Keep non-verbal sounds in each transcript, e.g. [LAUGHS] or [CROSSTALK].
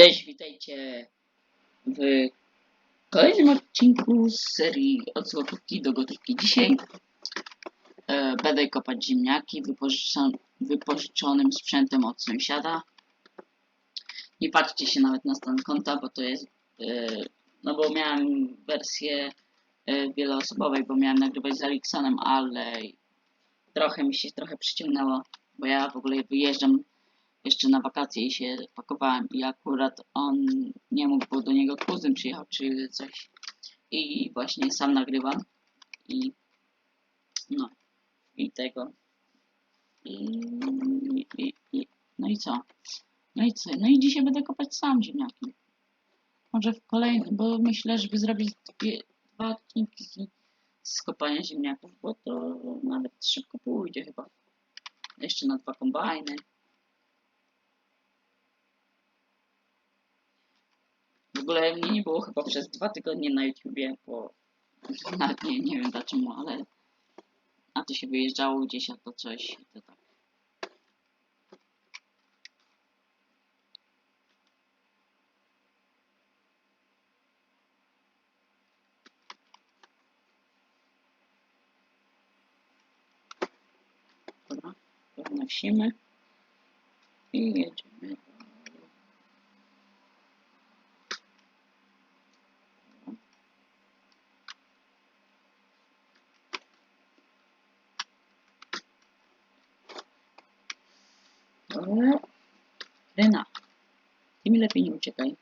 Cześć, witajcie w kolejnym odcinku z serii od złotówki do gotówki. Dzisiaj e, będę kopać ziemniaki wypożyczon, wypożyczonym sprzętem od sąsiada. Nie patrzcie się nawet na stan konta, bo to jest, e, no bo miałem wersję e, wieloosobowej, bo miałem nagrywać z Alexanem, ale trochę mi się trochę przyciągnęło, bo ja w ogóle wyjeżdżam jeszcze na wakacje się pakowałem i akurat on nie mógł, bo do niego kuzyn przyjechał czy coś. I właśnie sam nagrywam i no i tego. I, i, i no i co? No i co? No i dzisiaj będę kopać sam ziemniaki. Może w kolejnym, bo myślę, żeby zrobić dwie, dwa odcinki z kopania ziemniaków, bo to nawet szybko pójdzie chyba. Jeszcze na dwa kombajny W ogóle mnie nie było chyba przez dwa tygodnie na YouTubie, bo nawet nie, nie wiem dlaczego, ale a to się wyjeżdżało gdzieś, a to coś to tak. Dobra, podnosimy i jedziemy. Dobra. Rena, ty mi lepiej nie uciekaj.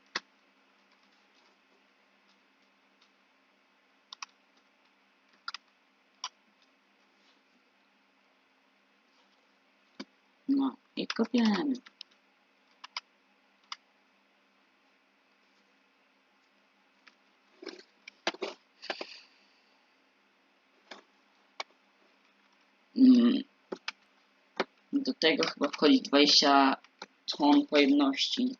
No i kopiemy. Mm. Do tego chyba wchodzi 20 ton pojemności.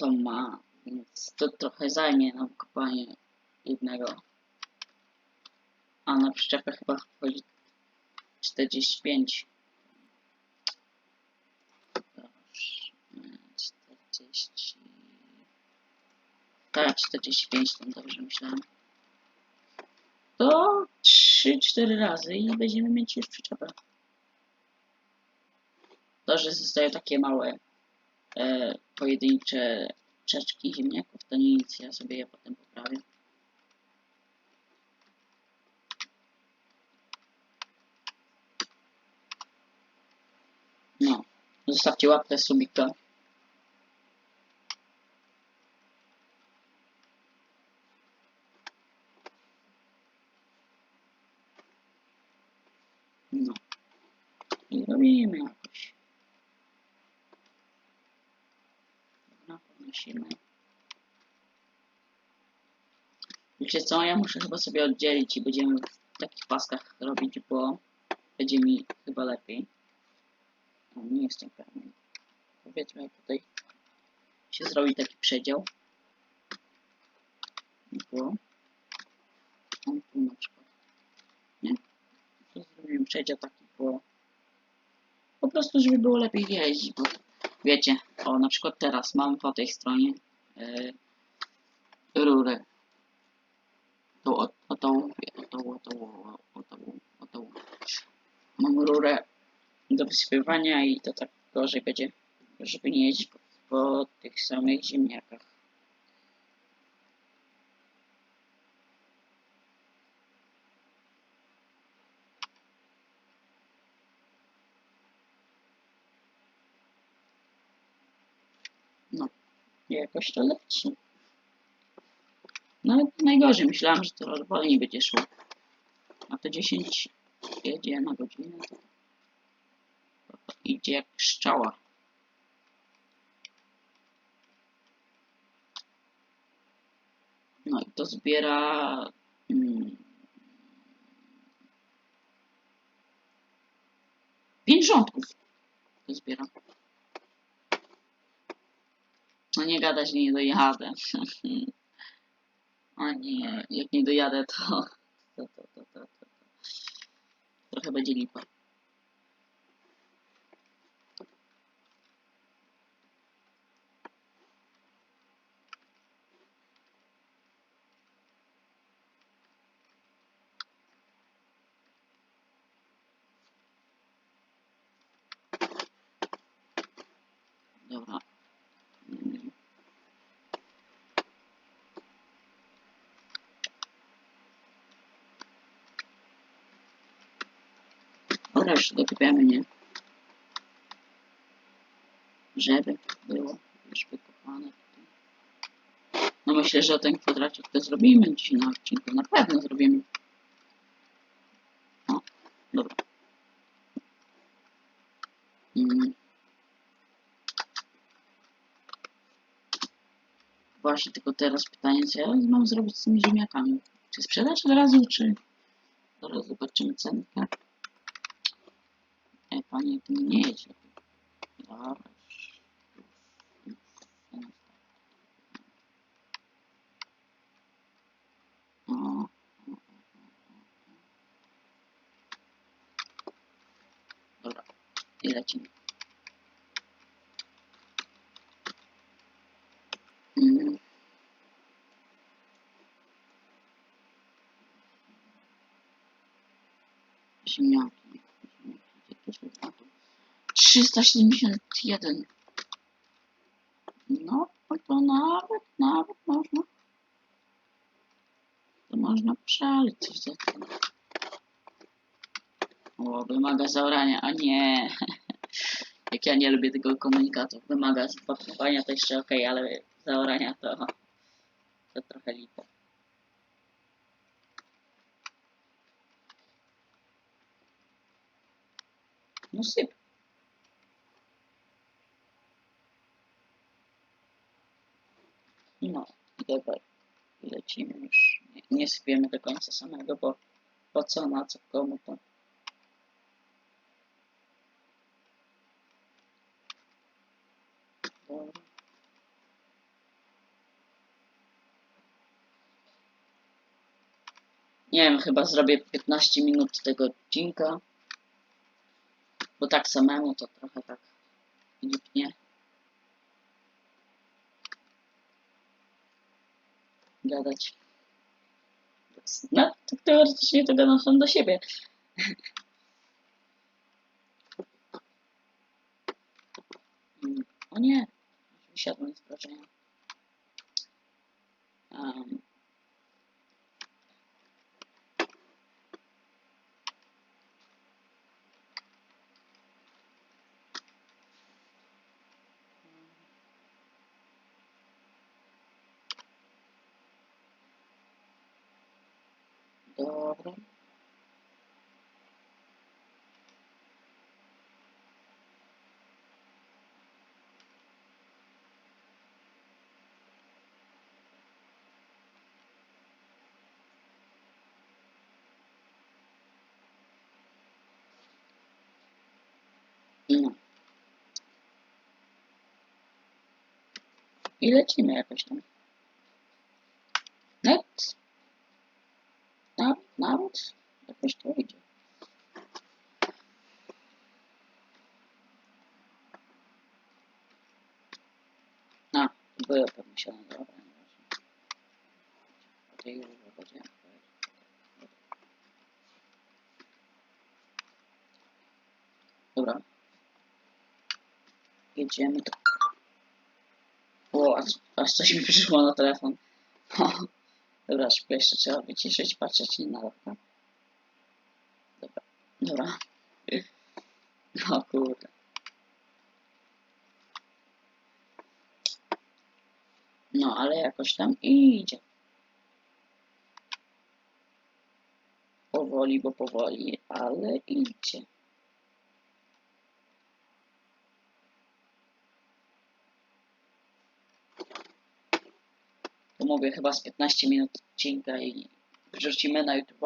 To ma, więc to trochę zajmie nam kopanie jednego. A na przyczepę chyba wchodzi 45. Proszę, 40. Tak, 45 tam dobrze myślałem. To 3-4 razy i będziemy mieć już przyczepę. To, że zostają takie małe e, pojedyncze czaszki ziemniaków, to nic, ja sobie je potem poprawię. No, zostawcie łapkę, subika. No. I robimy podnosimy. Wiecie co, ja muszę chyba sobie oddzielić i będziemy w takich paskach robić, bo będzie mi chyba lepiej. No, nie jestem pewny. Powiedzmy, tutaj się zrobi taki przedział. Bo on tu na przykład. Nie? To zrobiłem przedział taki, bo po prostu, żeby było lepiej jeździć, bo wiecie, o na przykład teraz mam po tej stronie yy, rurę. Tu, o, o tą, o tą, o tą, o tą, o tą. Mam rurę do wysypywania i to tak gorzej będzie, żeby nie jeździć po, po tych samych ziemniakach. No, jakoś to leci. No, najgorzej. Myślałem, że to wolniej będzie szło. A to 10 jedzie na godzinę. To idzie jak pszczoła. No i to zbiera... Mm, pięć rządków to zbiera. No nie gadać, nie dojadę. [LAUGHS] o nie, jak nie dojadę, to... to, to, to, to, to. Trochę będzie lipa. Dobra. Już dokopiamy, nie? Żeby było już wykopane. No myślę, że ten kwadracik to zrobimy dzisiaj na odcinku. Na pewno zrobimy. O, dobra. Mm. Właśnie tylko teraz pytanie, co ja mam zrobić z tymi ziemniakami? Czy sprzedać od razu, czy... Zaraz zobaczymy cenkę. Ej, panie, ty nie jedź lepiej. Dobra. już, już, już. O, o, o, o, o. Dobra, i lecimy. Mm. Ziemniaki. Ziemniaki. Gdzie to się padło? 371. No, to nawet, nawet można. To można przelić coś za to. O, wymaga zaorania, a nie. [LAUGHS] Jak ja nie lubię tego komunikatu. Wymaga zapakowania to jeszcze ok, ale zaorania to, to trochę lipa. No. No dobra. Lecimy już. Nie, nie sypiemy do końca samego, bo po co, na co, komu to. Nie wiem, chyba zrobię 15 minut tego odcinka. Bo tak samemu to trochę tak lipnie. Gadać. No, tak teoretycznie to gadam sam do siebie. Mm, O nie, wysiadłem z wrażenia. Um, dobra. No. I lecimy jakoś tam. Nawet jakoś to idzie. A, były pomyślane, dobra. Tutaj już będzie. Dobra. Jedziemy do... O, aż, aż coś mi przyszło na telefon. [LAUGHS] Dobra, szybko jeszcze trzeba wyciszyć, patrzeć nie na laptop. Dobra, dobra. [LAUGHS] O kurde. No, ale jakoś tam idzie. Powoli, bo powoli, ale idzie. Mówię chyba z 15 minut odcinka i wrzucimy na YouTube.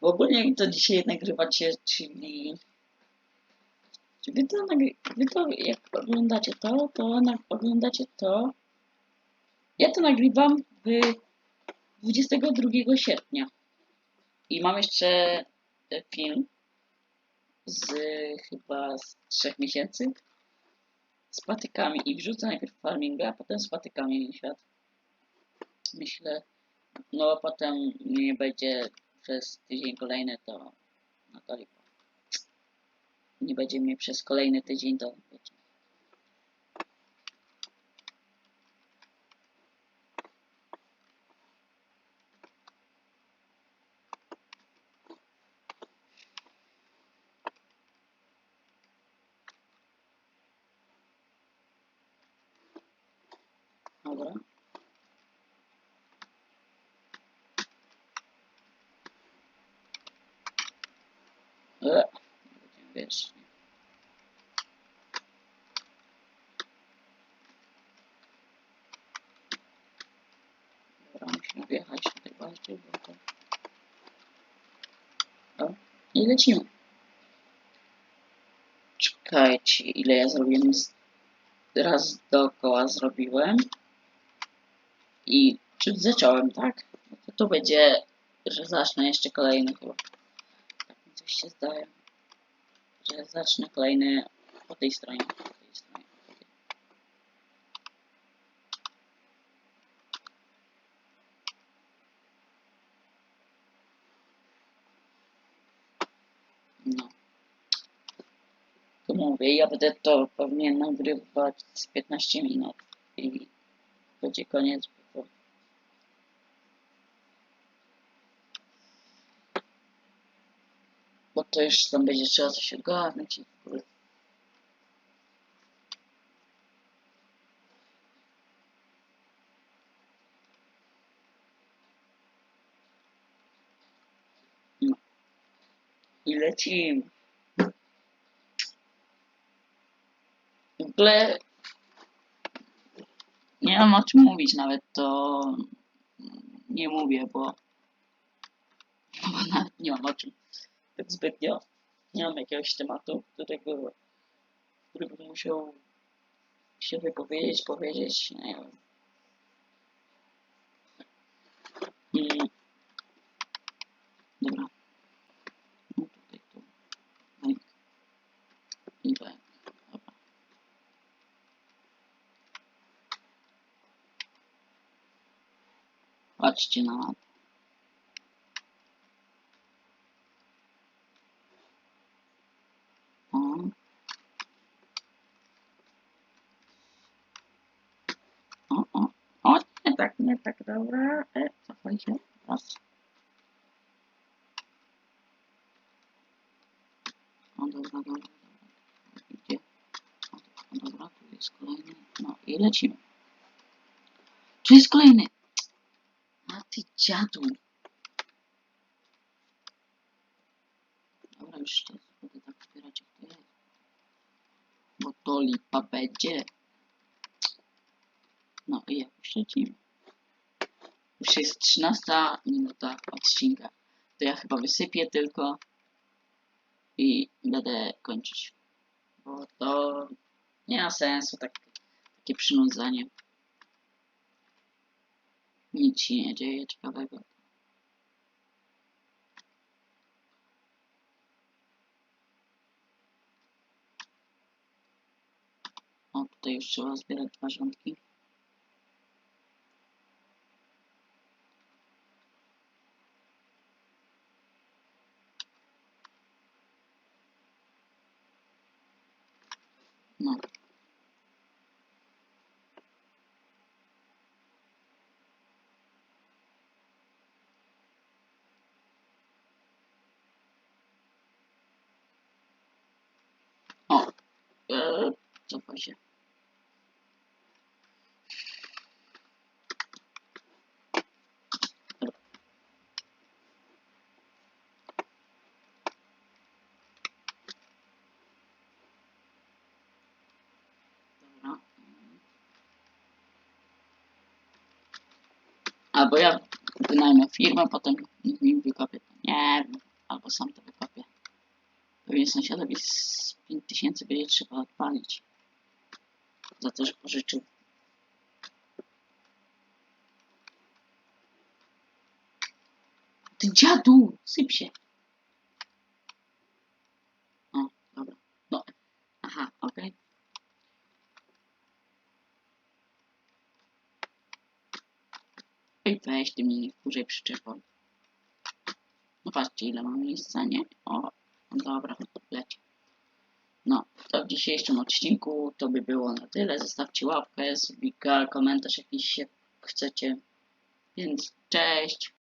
W ogóle to dzisiaj nagrywacie, czyli czy wy to, wy to jak oglądacie to, to oglądacie to. Ja to nagrywam w 22 sierpnia. I mam jeszcze film z chyba z 3 miesięcy z patykami i wrzucę najpierw farminga, a potem z patykami świat myślę. No a potem nie będzie przez tydzień kolejny to no to lipa. Nie będzie mnie przez kolejny tydzień to wiecie. Dobra. Wiesz. Dobra, musimy wjechać tutaj bardziej, bo to... O, i lecimy. Czekajcie, ile ja zrobiłem. Raz dookoła zrobiłem. I czy zacząłem, tak? No to tu będzie, że zacznę jeszcze kolejny chyba. Tak mi coś się zdaje. Zacznę kolejny po tej stronie. Po tej stronie. No. To mówię, ja będę to pewnie nagrywać z 15 minut i będzie koniec. Bo to już tam będzie trzeba coś ogarnąć i w ogóle. No. I lecimy. W ogóle nie mam o czym mówić nawet, to nie mówię, bo, bo nie mam o czym zbytnio. Nie mam jakiegoś tematu, którego, który bym musiał się wypowiedzieć, powiedzieć, nie wiem. I... Dobra. No tutaj tu. Węg. I węg. Dobra. Patrzcie na mapę. O. O, o, o, nie tak, dobra. E, się, raz. O, dobra, dobra, dobra. Gdzie? Dobra, tu jest kolejny. No i lecimy. Tu jest kolejny. A ty dziadu. Dobra, już teraz będę tak zbierać jak to jest. Bo to lipa będzie. No i jakoś lecimy. Już jest 13 minuta odcinka. To ja chyba wysypię tylko i będę kończyć. Bo to nie ma sensu tak, takie przynudzanie. Nic się nie dzieje ciekawego. O, tutaj już trzeba zbierać dwa rządki. No. O, e, cofaj się. Dobra. Albo ja wynajmę firmę, potem niech mi wykopię to. Nie wiem, albo sam to wykopię. Pewnie sąsiadowi z 5000 będzie trzeba odpalić. Za to, że pożyczył. Ty dziadu! Syp się! O, dobra. No. Aha, okej. Ej, weź ty mnie nie przyczepą. No patrzcie ile mam miejsca, nie? O, dobra, leci. No, to w dzisiejszym odcinku to by było na tyle. Zostawcie łapkę, subika, komentarz jakiś jak chcecie. Więc cześć.